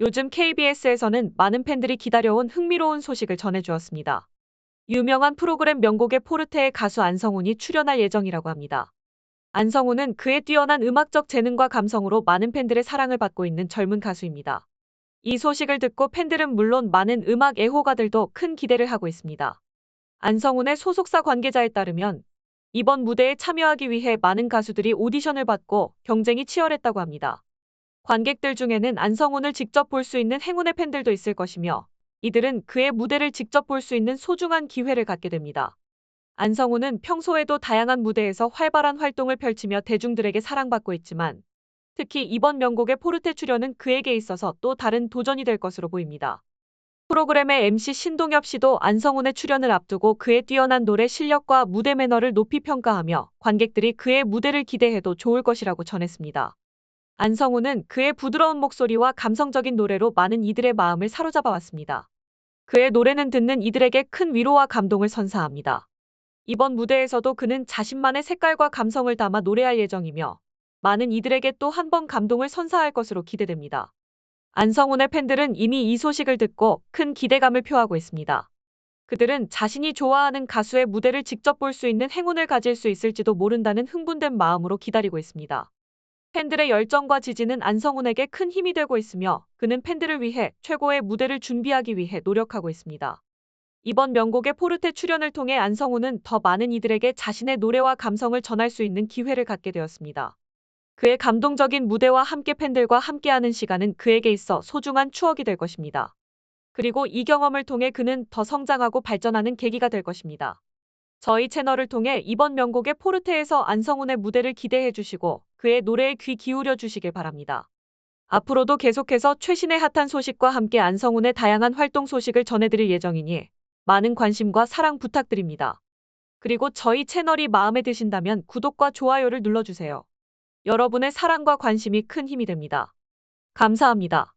요즘 KBS에서는 많은 팬들이 기다려온 흥미로운 소식을 전해주었습니다. 유명한 프로그램 명곡의 포르테의 가수 안성훈이 출연할 예정이라고 합니다. 안성훈은 그의 뛰어난 음악적 재능과 감성으로 많은 팬들의 사랑을 받고 있는 젊은 가수입니다. 이 소식을 듣고 팬들은 물론 많은 음악 애호가들도 큰 기대를 하고 있습니다. 안성훈의 소속사 관계자에 따르면 이번 무대에 참여하기 위해 많은 가수들이 오디션을 받고 경쟁이 치열했다고 합니다. 관객들 중에는 안성훈을 직접 볼 수 있는 행운의 팬들도 있을 것이며 이들은 그의 무대를 직접 볼 수 있는 소중한 기회를 갖게 됩니다. 안성훈은 평소에도 다양한 무대에서 활발한 활동을 펼치며 대중들에게 사랑받고 있지만 특히 이번 명곡의 포르테 출연은 그에게 있어서 또 다른 도전이 될 것으로 보입니다. 프로그램의 MC 신동엽 씨도 안성훈의 출연을 앞두고 그의 뛰어난 노래 실력과 무대 매너를 높이 평가하며 관객들이 그의 무대를 기대해도 좋을 것이라고 전했습니다. 안성훈은 그의 부드러운 목소리와 감성적인 노래로 많은 이들의 마음을 사로잡아 왔습니다. 그의 노래는 듣는 이들에게 큰 위로와 감동을 선사합니다. 이번 무대에서도 그는 자신만의 색깔과 감성을 담아 노래할 예정이며 많은 이들에게 또 한 번 감동을 선사할 것으로 기대됩니다. 안성훈의 팬들은 이미 이 소식을 듣고 큰 기대감을 표하고 있습니다. 그들은 자신이 좋아하는 가수의 무대를 직접 볼 수 있는 행운을 가질 수 있을지도 모른다는 흥분된 마음으로 기다리고 있습니다. 팬들의 열정과 지지는 안성훈에게 큰 힘이 되고 있으며 그는 팬들을 위해 최고의 무대를 준비하기 위해 노력하고 있습니다. 이번 명곡의 포르테 출연을 통해 안성훈은 더 많은 이들에게 자신의 노래와 감성을 전할 수 있는 기회를 갖게 되었습니다. 그의 감동적인 무대와 함께 팬들과 함께하는 시간은 그에게 있어 소중한 추억이 될 것입니다. 그리고 이 경험을 통해 그는 더 성장하고 발전하는 계기가 될 것입니다. 저희 채널을 통해 이번 명곡의 포르테에서 안성훈의 무대를 기대해 주시고 그의 노래에 귀 기울여 주시길 바랍니다. 앞으로도 계속해서 최신의 핫한 소식과 함께 안성훈의 다양한 활동 소식을 전해드릴 예정이니 많은 관심과 사랑 부탁드립니다. 그리고 저희 채널이 마음에 드신다면 구독과 좋아요를 눌러주세요. 여러분의 사랑과 관심이 큰 힘이 됩니다. 감사합니다.